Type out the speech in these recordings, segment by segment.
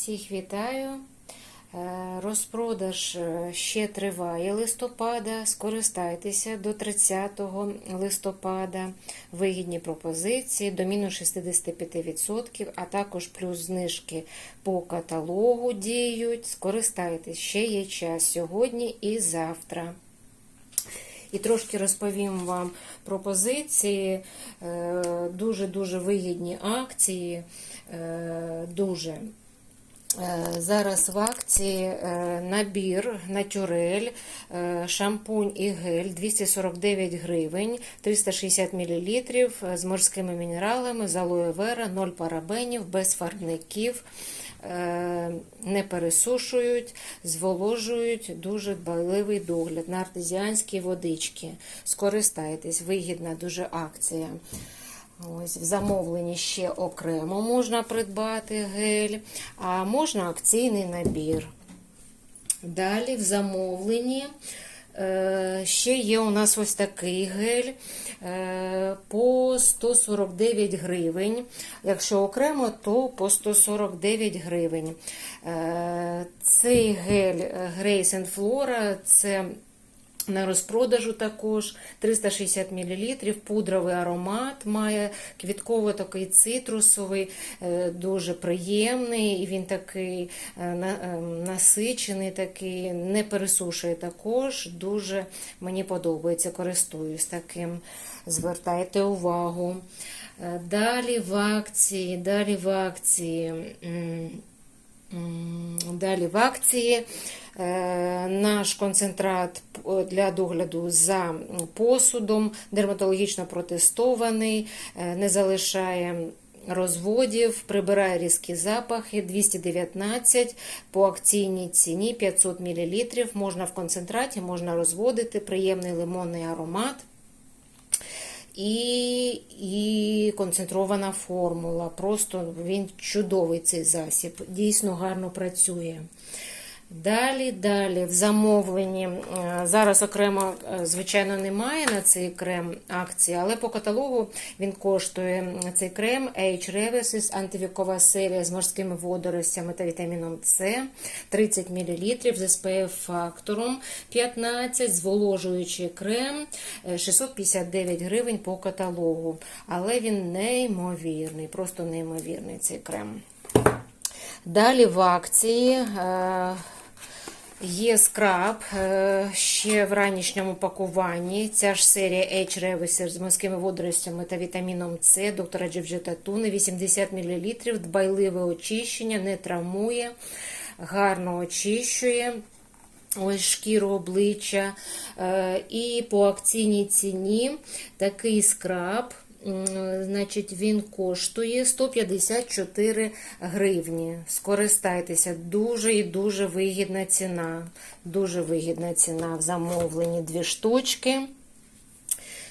Всіх вітаю. Е, Розпродаж е, ще триває листопада. Скористайтеся до 30 листопада. Вигідні пропозиції до мінус 65%, а також плюс знижки по каталогу діють. Скористайтесь, ще є час сьогодні і завтра. І трошки розповім вам пропозиції. Е, Дуже-дуже вигідні акції. Дуже. Е, Зараз в акції е, набір натюрель, е, шампунь і гель 249 гривень, 360 мл з морськими мінералами, з алоє вера, 0 парабенів, без фарбників, не пересушують, зволожують, дуже дбайливий догляд на артезіанській водички. Скористайтесь, вигідна дуже акція. Ось в замовленні ще окремо можна придбати гель, а можна акційний набір. Далі в замовленні е, ще є у нас ось такий гель е, по 149 гривень. Якщо окремо, то по 149 гривень. Е, Цей гель Grace Flora це на розпродажу також 360 мл, пудровий аромат має квітково такий цитрусовий, е, дуже приємний, і він такий е, е, насичений, такий, не пересушує також. Дуже мені подобається, користуюсь таким. Звертайте увагу. Далі в акції, далі в акції. Далі в акції наш концентрат для догляду за посудом, дерматологічно протестований, е, не залишає розводів, прибирає різкі запахи 219 по акційній ціні 500 мл. Можна в концентраті, можна розводити, приємний лимонний аромат. І, і концентрована формула. Просто він чудовий цей засіб, дійсно гарно працює. Далі, далі, в замовленні. е, Зараз окремо, е, звичайно, немає на цей крем акції, але по каталогу він коштує цей крем H Reversis, антивікова серія з морськими водоростями та вітаміном С, 30 мл з SPF фактором 15, зволожуючий крем е, 659 гривень по каталогу. Але він неймовірний, просто неймовірний цей крем. Далі в акції е, є скраб е, ще в ранішньому пакуванні. Ця ж серія H Reviser з морськими водоростями та вітаміном С доктора Джевджета Туни 80 мл, дбайливе очищення, не травмує, гарно очищує. Ось шкіру обличчя. Е, І по акційній ціні такий скраб. Значить, він коштує 154 гривні. Скористайтеся, дуже і дуже вигідна ціна. Дуже вигідна ціна в замовленні дві штучки.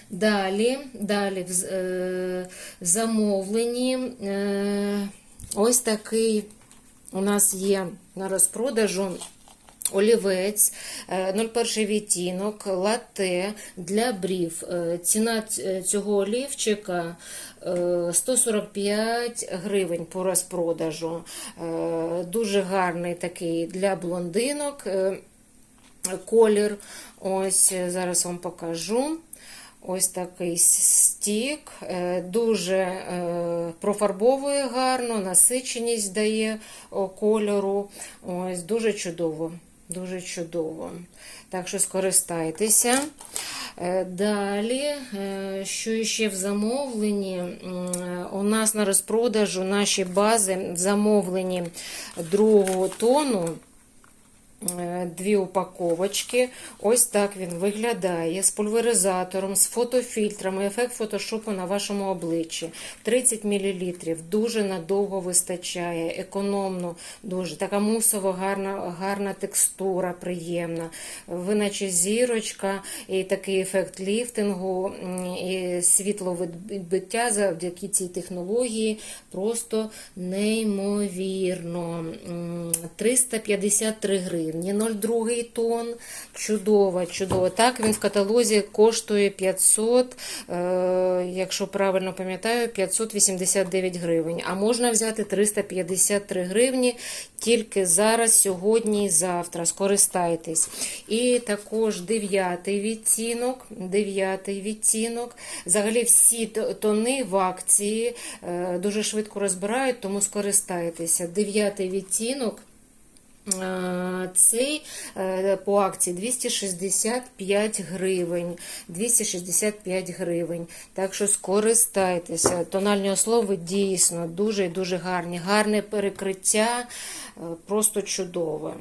Далі, далі в е, замовленні е, ось такий у нас є на розпродажу олівець, е, 01 відтінок, латте для брів. Е, Ціна цього олівчика е, 145 гривень по розпродажу. Е, Дуже гарний такий для блондинок е, колір. Ось е, зараз вам покажу. Ось такий стік, е, дуже е, профарбовує гарно, насиченість дає кольору. Ось дуже чудово. Дуже чудово. Так що скористайтеся. Е, Далі, е, що ще в замовленні? У нас на розпродажу наші бази в замовленні другого тону. Е, Дві упаковочки. Ось так він виглядає з пульверизатором, з фотофільтрами, ефект фотошопу на вашому обличчі. 30 мл. Дуже надовго вистачає, економно, дуже така мусово гарна, гарна текстура, приємна. Ви наче зірочка, і такий ефект ліфтингу, і світловідбиття завдяки цій технології просто неймовірно. 353 гривні. 0,2 тон. Чудово, чудово. Так, він в каталозі коштує 500, е, якщо правильно пам'ятаю, 589 гривень. А можна взяти 353 гривні тільки зараз, сьогодні і завтра. Скористайтесь. І також дев'ятий відтінок. Дев'ятий відтінок. Взагалі всі тони в акції е, дуже швидко розбирають, тому скористайтеся. Дев'ятий відтінок. Е, Цей е, по акції 265 гривень. 265 гривень. Так що скористайтеся. Тональні основи дійсно дуже і дуже гарні. Гарне перекриття, е, просто чудове.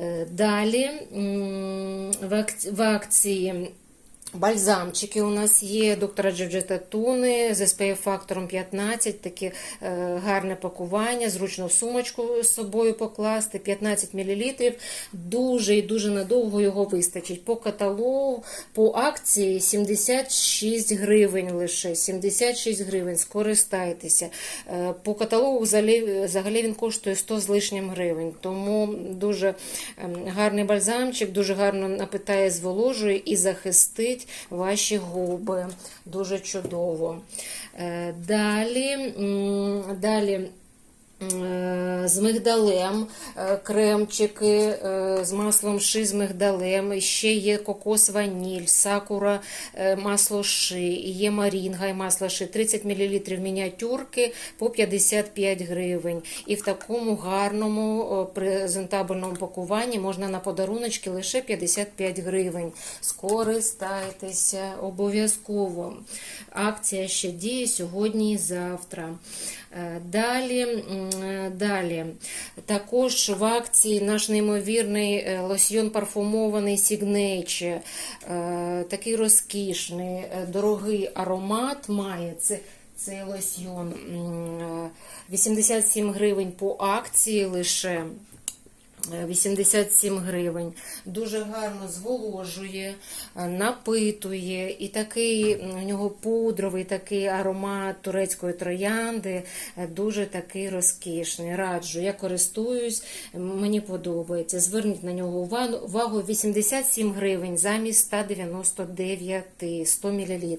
Е, Далі в акції. Бальзамчики у нас є доктора Джорджета Туни з SPF фактором 15, таке гарне пакування, зручно в сумочку з собою покласти, 15 мл. Дуже і дуже надовго його вистачить. По каталогу, по акції 76 гривень лише. 76 гривень, скористайтеся. Е, по каталогу взагалі, взагалі він коштує 100 з лишнім гривень. Тому дуже ем, гарний бальзамчик, дуже гарно напитає, зволожує і захистить ваші губи. Дуже чудово. Е, Далі, далі. Е, З мигдалем, е, кремчики е, з маслом ши з мигдалем, ще є кокос ваніль, сакура масло ши, є марінга і масло ши, 30 мл мініатюрки по 55 гривень. І в такому гарному презентабельному пакуванні можна на подаруночки лише 55 гривень. Скористайтеся обов'язково. Акція ще діє сьогодні і завтра. Далі, далі. Також в акції наш неймовірний е, лосьйон парфумований Signature. Е, Такий розкішний, е, дорогий аромат має. Це цей лосьйон е, 87 гривень по акції лише. Е, 87 гривень. Дуже гарно зволожує, е, напитує, і такий у нього пудровий такий аромат турецької троянди, е, дуже такий розкішний. Раджу, я користуюсь, мені подобається. Зверніть на нього увагу. увагу 87 гривень замість 199 100 мл.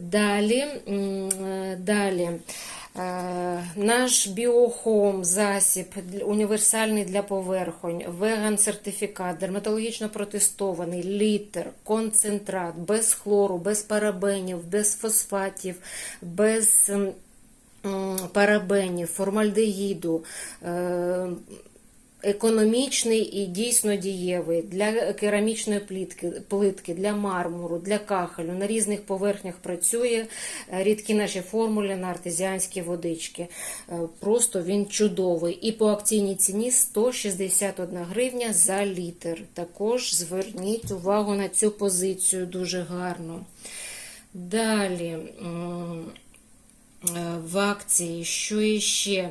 Далі, е, далі. Е, Наш біохом засіб універсальний для поверхонь, веган сертифікат, дерматологічно протестований, літер, концентрат, без хлору, без парабенів, без фосфатів, без парабенів, формальдегіду. Економічний і дійсно дієвий для керамічної плитки, плитки, для мармуру, для кахелю. На різних поверхнях працює е, рідкі наші формули на артезіанські водички. Е, Просто він чудовий. І по акційній ціні 161 гривня за літр. Також зверніть увагу на цю позицію дуже гарно. Далі. Е, в акції, що іще?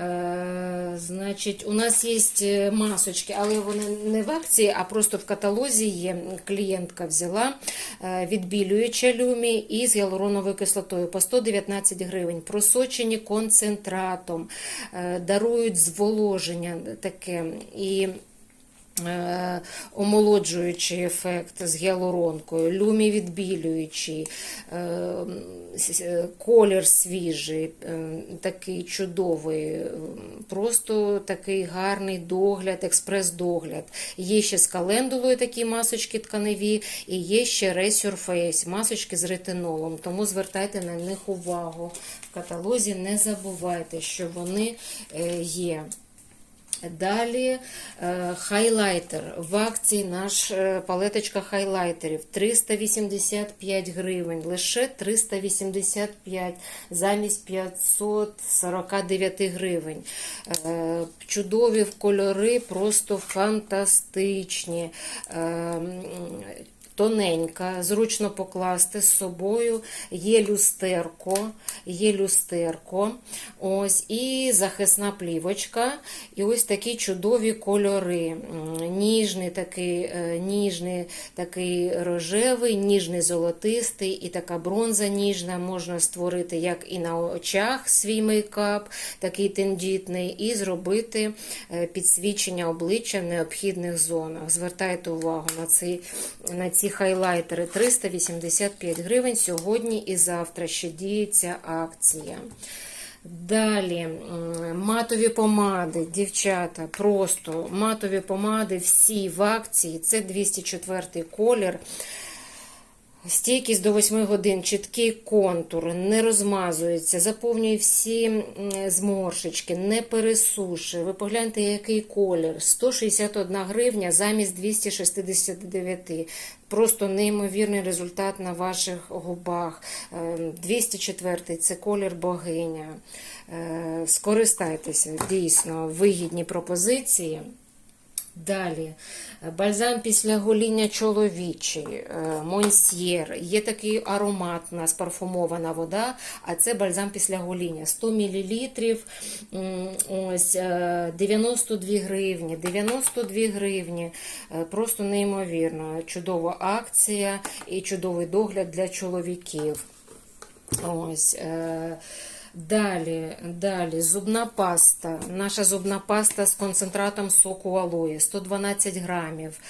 Е, значить, у нас є масочки, але вони не в акції, а просто в каталозі є. Клієнтка взяла е, відбілююча люмі із гіалуроновою кислотою по 119 гривень, просочені концентратом, е, дарують зволоження таке і е, омолоджуючий ефект з гіалуронкою, люмі відбілюючий, е, е, колір свіжий, е, такий чудовий, е, просто такий гарний догляд, експрес-догляд. Є ще з календулою такі масочки тканеві, і є ще Resurface, масочки з ретинолом, тому звертайте на них увагу. В каталозі не забувайте, що вони е, є. Далі е, хайлайтер. В акції наш е, палеточка хайлайтерів 385 гривень. Лише 385 замість 549 гривень. Е, Чудові кольори, просто фантастичні. Тоненька, зручно покласти з собою. Є люстерко, є люстерко, ось, і захисна плівочка, і ось такі чудові кольори. Ніжний такий, е, ніжний, такий рожевий, ніжний золотистий, і така бронза ніжна. Можна створити як і на очах свій мейкап, такий тендітний, і зробити е, підсвічення обличчя в необхідних зонах. Звертайте увагу на ці, на ці хайлайтери 385 гривень сьогодні і завтра ще діється акція. Далі матові помади, дівчата, просто матові помади всі в акції. Це 204 колір. Стійкість до 8 годин, чіткий контур, не розмазується, заповнює всі зморшечки, не пересушує. Ви погляньте, який колір. 161 гривня замість 269. Просто неймовірний результат на ваших губах. Е, 204 це колір богиня. Е, Скористайтеся, дійсно, вигідні пропозиції. Далі, бальзам після гоління чоловічий, е, Монсьєр. Є такий аромат у нас парфумована вода, а це бальзам після гоління. 100 мл, ось е, 92 гривні. 92 гривні. Е, Просто неймовірно. Чудова акція і чудовий догляд для чоловіків. Ось. Далі, далі, зубна паста. Наша зубна паста з концентратом соку алої, 112 грамів,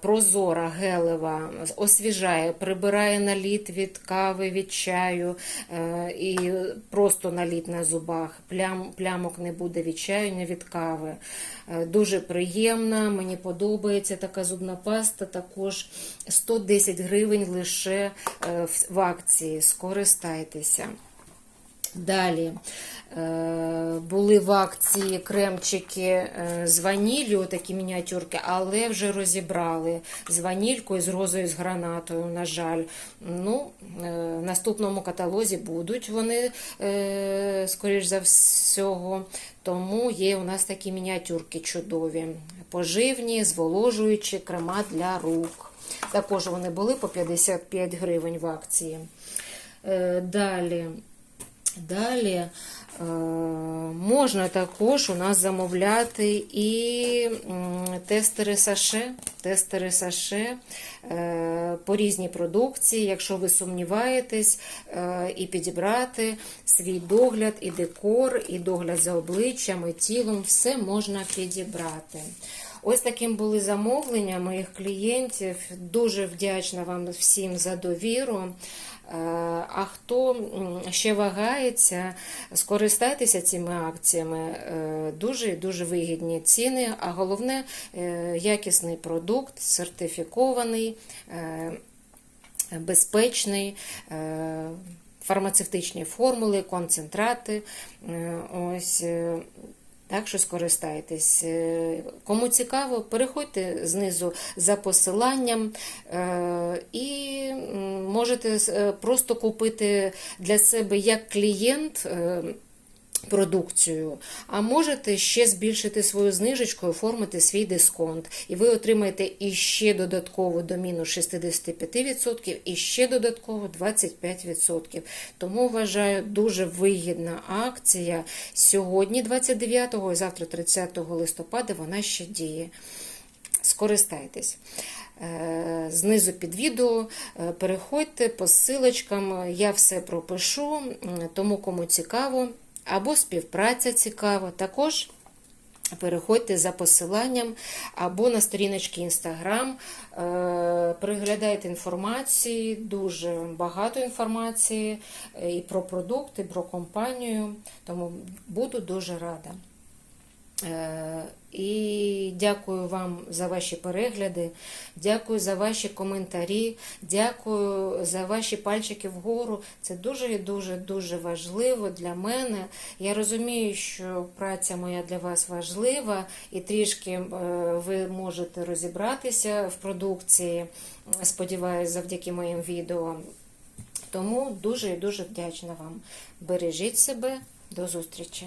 прозора, гелева, освіжає, прибирає наліт від кави, від чаю і просто наліт на зубах. Плям, плямок не буде від чаю, не від кави. Е, Дуже приємна, мені подобається така зубна паста. Також 110 гривень лише е, в акції. Скористайтеся. Далі е, були в акції кремчики е, з ваніллю, такі мініатюрки, але вже розібрали з ванількою, з розою, з гранатою, на жаль. Ну, е, в наступному каталозі будуть вони, скоріш за всього. Тому є у нас такі мініатюрки чудові, поживні, зволожуючі крема для рук. Також вони були по 55 гривень в акції. Далі. Далі е, можна також у нас замовляти і тестери саше, тестери саше е, по різній продукції, якщо ви сумніваєтесь, е, і підібрати свій догляд, і декор, і догляд за обличчям, і тілом, все можна підібрати. Ось таким були замовлення моїх клієнтів. Дуже вдячна вам всім за довіру. Е, А хто ще вагається, скористайтеся цими акціями. Е, Дуже дуже вигідні ціни, а головне е, якісний продукт, сертифікований, безпечний. Фармацевтичні формули, концентрати. Ось так що скористайтесь. Е, Кому цікаво, переходьте знизу за посиланням е, і можете е, просто купити для себе як клієнт. Продукцію, а можете ще збільшити свою знижечку, оформити свій дисконт, і ви отримаєте іще додатково до мінус 65% і ще додатково 25%. Тому вважаю дуже вигідна акція. Сьогодні, 29 і завтра 30 листопада, вона ще діє. Скористайтесь. Е, Знизу під відео е, переходьте по ссилочкам, я все пропишу, тому кому цікаво, або співпраця цікава, також переходьте за посиланням або на сторіночки Інстаграм, приглядайте інформації, дуже багато інформації е, і про продукти, і про компанію, тому буду дуже рада. І дякую вам за ваші перегляди, дякую за ваші коментарі, дякую за ваші пальчики вгору. Це дуже і дуже дуже важливо для мене. Я розумію, що праця моя для вас важлива, і трішки е, ви можете розібратися в продукції. Сподіваюсь, завдяки моїм відео. Тому дуже і дуже вдячна вам. Бережіть себе, до зустрічі!